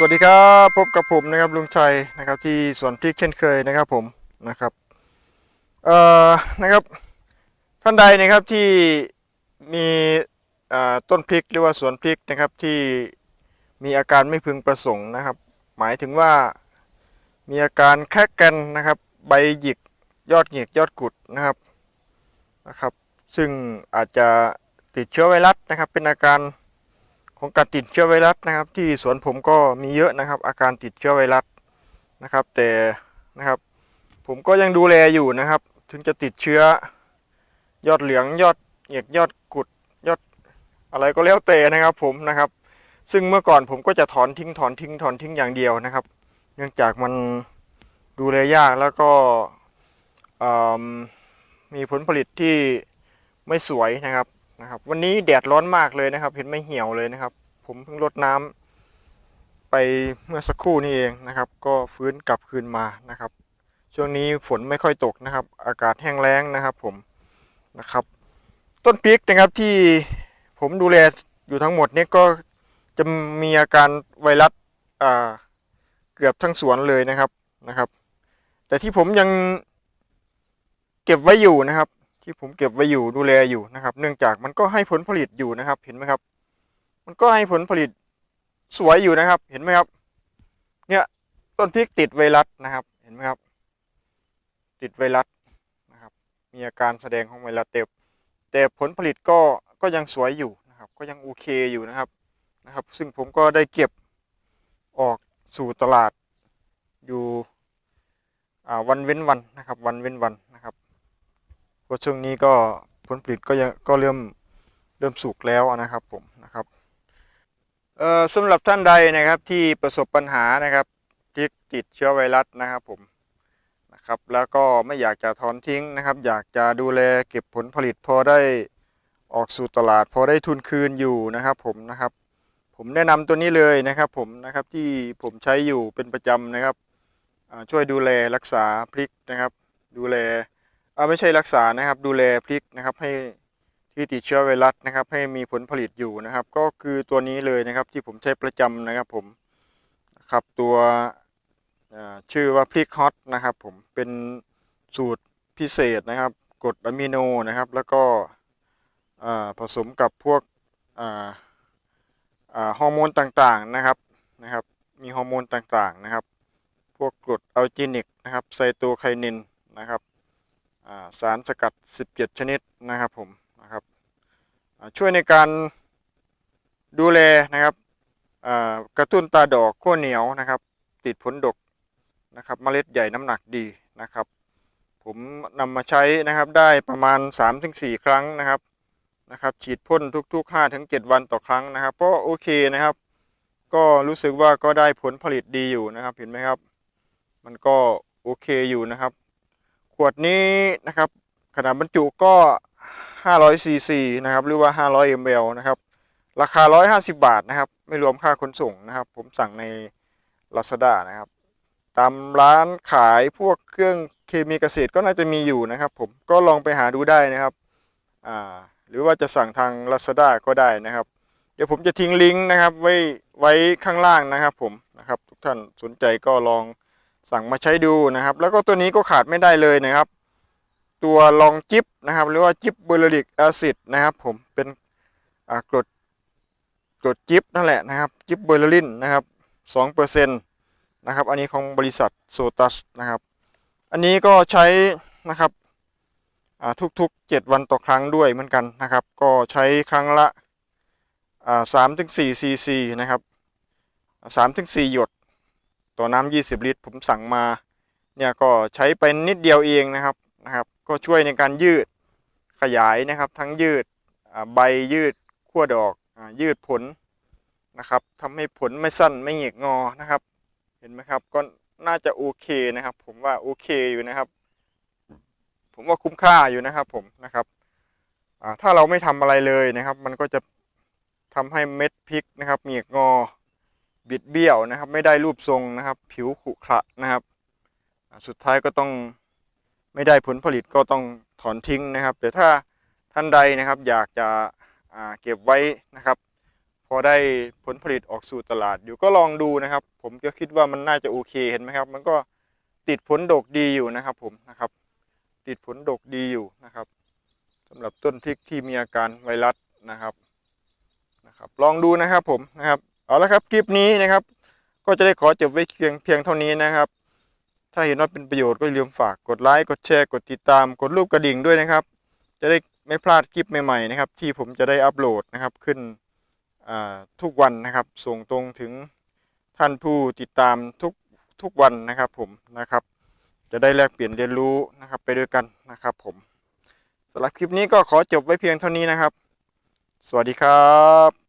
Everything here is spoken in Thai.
สวัสดีครับพบกับผมนะครับลุงชัยนะครับที่สวนพริกเช่นเคยนะครับผมนะครับเอ่อนะครับท่านใดนะครับที่มีต้นพริกหรือว่าสวนพริกนะครับที่มีอาการไม่พึงประสงค์นะครับ หมายถึงว่ามีอาการแคกกันนะครับ ใบหยิกยอดหงิกยอดกุดนะครับนะครับ ซึ่งอาจจะติดเชื้อไวรัสนะครับเป็นอาการ ของการติดเชื้อไวรัสนะครับ ที่สวนผมก็มีเยอะนะครับ อาการติดเชื้อไวรัสนะครับ แต่นะครับ ผมก็ยังดูแลอยู่นะครับ ถึงจะติดเชื้อยอดเหลืองยอดเหยียกยอดกุดยอดอะไรก็แล้วแต่นะครับ ผมนะครับ ซึ่งเมื่อก่อนผมก็จะถอนทิ้งถอนทิ้งถอนทิ้งอย่างเดียวนะครับ เนื่องจากมันดูแลยากแล้วก็มีผลผลิตที่ไม่สวยนะครับ นะครับ วันนี้แดดร้อนมากเลยนะครับ เห็นไม่เหี่ยวเลยนะครับ ผมเพิ่งรดน้ำไปเมื่อสักครู่นี้เองนะครับ ก็ฟื้นกลับคืนมานะครับ ช่วงนี้ฝนไม่ค่อยตกนะครับ อากาศแห้งแล้งนะครับ ผมนะครับ ต้นพริกนะครับที่ผมดูแลอยู่ทั้งหมดนี้ก็จะมีอาการไวรัสอ่าเกือบทั้งสวนเลยนะครับนะครับ แต่ที่ผมยังเก็บไว้อยู่นะครับ ที่ผมเก็บไว้อยู่ดูแลอยู่นะครับ เนื่องจากมันก็ให้ผลผลิตอยู่นะครับ เห็นไหมครับ มันก็ให้ผลผลิตสวยอยู่นะครับ เห็นไหมครับ เนี่ยต้นพริกติดไวรัสนะครับ เห็นไหมครับ ติดไวรัสนะครับ มีอาการแสดงของไวรัสเต็มแต่ผลผลิตก็ก็ยังสวยอยู่นะครับ ก็ยังโอเคอยู่นะครับนะครับ ซึ่งผมก็ได้เก็บออกสู่ตลาดอยู่วันเว้นวันนะครับ วันเว้นวันน เพราะช่วงนี้ก็ผลผลิตก็ยังก็เริ่มเริ่มสุกแล้วนะครับผมนะครับเอ่อสำหรับท่านใดนะครับที่ประสบปัญหานะครับที่ติดเชื้อไวรัสนะครับผมนะครับแล้วก็ไม่อยากจะถอนทิ้งนะครับ อยากจะดูแลเก็บผลผลิตพอได้ออกสู่ตลาด พอได้ทุนคืนอยู่นะครับผมนะครับ ผมแนะนำตัวนี้เลยนะครับผมนะครับที่ผมใช้อยู่เป็นประจำนะครับช่วยดูแลรักษาพริกนะครับ ดูแล ไม่ใช่รักษานะครับ ดูแลพริกนะครับ ให้ที่ติดเชื้อไวรัสนะครับ ให้มีผลผลิตอยู่นะครับ ก็คือตัวนี้เลยนะครับที่ผมใช้ประจำนะครับผมครับตัวชื่อว่าพริกฮอตนะครับ ผมเป็นสูตรพิเศษนะครับกรดอะมิโนนะครับ แล้วก็ผสมกับพวกฮอร์โมนต่างๆนะครับนะครับ มีฮอร์โมนต่างๆนะครับ พวกกรดอัลจินิกนะครับไซโตไคนินนะครับ สารสกัด 17 ชนิดนะครับผมนะครับช่วยในการดูแลนะครับกระตุ้นตาดอกขั้วเหนียวนะครับ ติดผลดกนะครับเมล็ดใหญ่น้ำหนักดีนะครับ ผมนำมาใช้นะครับได้ประมาณ 3-4 ครั้งนะครับนะครับ ฉีดพ่นทุกๆ5-7วันต่อครั้งนะครับก็โอเคนะครับ ก็รู้สึกว่าก็ได้ผลผลิตดีอยู่นะครับเห็นไหมครับ มันก็โอเคอยู่นะครับ ขวดนี้นะครับ ขนาดบรรจุก็500ซีซีนะครับ หรือว่า 500 ml นะครับ ราคา 150 บาทนะครับ ไม่รวมค่าขนส่งนะครับ ผมสั่งใน Lazada นะครับ ตามร้านขายพวกเครื่องเคมีเกษตรก็น่าจะมีอยู่นะครับ ผมก็ลองไปหาดูได้นะครับ อ่า หรือว่าจะสั่งทาง Lazada ก็ได้นะครับ เดี๋ยวผมจะทิ้งลิงก์นะครับ ไว้ไว้ข้างล่างนะครับ ผมนะครับ ทุกท่านสนใจก็ลอง สั่งมาใช้ดูนะครับ แล้วก็ตัวนี้ก็ขาดไม่ได้เลยนะครับ ตัวลองจิบนะครับ หรือว่าจิบเบอร์ลิกแอซิดนะครับ ผมเป็นกรดกรดจิบนั่นแหละนะครับจิบเบอร์ลินนะครับสองเปอร์เซ็นต์นะครับ อันนี้ของบริษัทโซตัสนะครับ อันนี้ก็ใช้นะครับทุกๆ 7 วันต่อครั้งด้วยเหมือนกันนะครับ ก็ใช้ครั้งละสามถึงสี่ซีซีนะครับสามถึงสี่หยด ต่อน้ำ20 ลิตร ผมสั่งมาเนี่ยก็ใช้ไปนิดเดียวเองนะครับนะครับ ก็ช่วยในการยืดขยายนะครับ ทั้งยืดใบยืดขั้วดอกอยืดผลนะครับทำให้ผลไม่สั้นไม่หงิกงอนะครับ เห็นไหมครับก็น่าจะโอเคนะครับ ผมว่าโอเคอยู่นะครับ ผมว่าคุ้มค่าอยู่นะครับ ผมนะครับถ้าเราไม่ทำอะไรเลยนะครับ มันก็จะทำให้เม็ดพริกนะครับหงิกงอ บิดเบี้ยวนะครับ ไม่ได้รูปทรงนะครับ ผิวขรุขระนะครับ สุดท้ายก็ต้องไม่ได้ผลผลิตก็ต้องถอนทิ้งนะครับ แต่ถ้าท่านใดนะครับอยากจะเก็บไว้นะครับ พอได้ผลผลิตออกสู่ตลาดอยู่ก็ลองดูนะครับ ผมก็คิดว่ามันน่าจะโอเคเห็นไหมครับ มันก็ติดผลดกดีอยู่นะครับ ผมนะครับ ติดผลดกดีอยู่นะครับสำหรับต้นพริกที่มีอาการไวรัสนะครับนะครับ ลองดูนะครับผมนะครับ เอาละครับคลิปนี้นะครับ ก็จะได้ขอจบไว้เพียงเพียงเท่านี้นะครับ ถ้าเห็นว่าเป็นประโยชน์ก็อย่าลืมฝากกดไลค์กดแชร์กดติดตาม กดรูปกระดิ่งด้วยนะครับ จะได้ไม่พลาดคลิปใหม่ๆนะครับ ที่ผมจะได้อัปโหลดนะครับขึ้นทุกวันนะครับ ส่งตรงถึงท่านผู้ติดตามทุกทุกวันนะครับผมนะครับ จะได้แลกเปลี่ยนเรียนรู้นะครับไปด้วยกันนะครับผมสำหรับคลิปนี้ก็ขอจบไว้เพียงเท่านี้นะครับ สวัสดีครับ